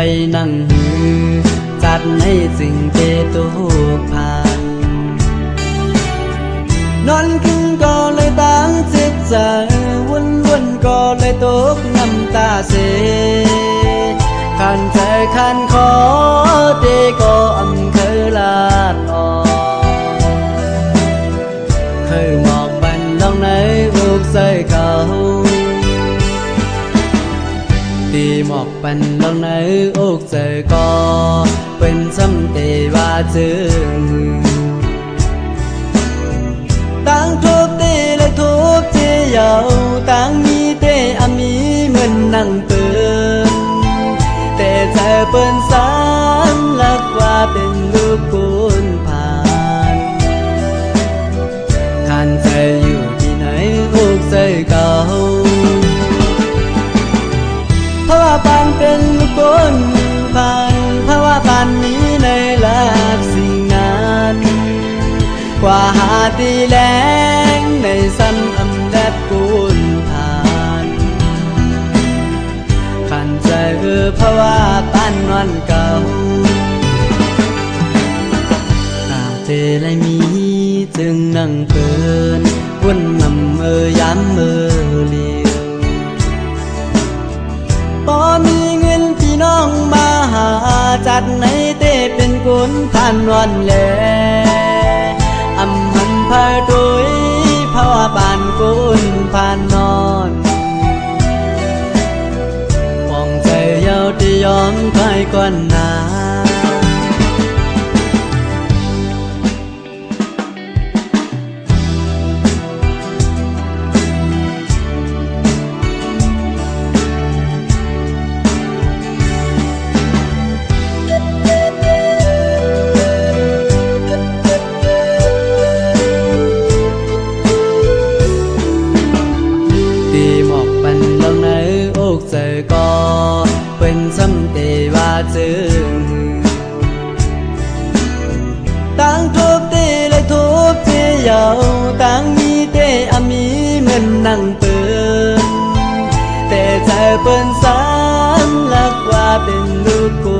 ว้นั่งหือจัดในสิ่งเจตุกผ่านนอนขึ้นก็เลยตั้งจิตใจ ตีหมอกปันลงในอกเจอก็เป็นซ้ำเตว่าจึงตั้งทุบตีและทุบเจียวตั้งมีเตอามีเหมือนนั่งเปืนแต่เธอเปิ้นสารลักว่าเป็นลูกคุ เป็นคนผ่านเพราว่าปานนี้ในหลักสิ่งนั้นกว่าหาตีแรงในซ้ำอำแดดกุนผ่านขันใจเออเพราว่าปานวันเก่าตาเจไรมีจึงนั่งเพลินวนนำเออย้ำเออ จัดในเตเป็นกุนท่านวันแลอำหันพาโดยภาวะบานกุนผ่านนอนมองใจเยาวที่ยอมใครก่อนนา เป็นซ้ำเตว่าจึงตั้งทุบตีเลยทุบเจียวตั้งมีเตอามีเหมือนนั่งเปินแต่ใจเปิ้นสามลักว่าเป็นลูกคุ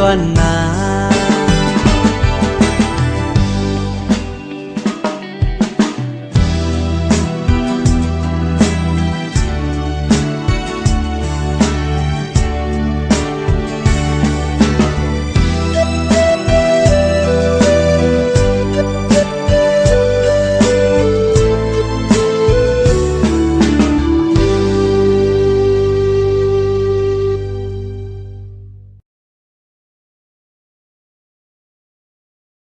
ก้อนนา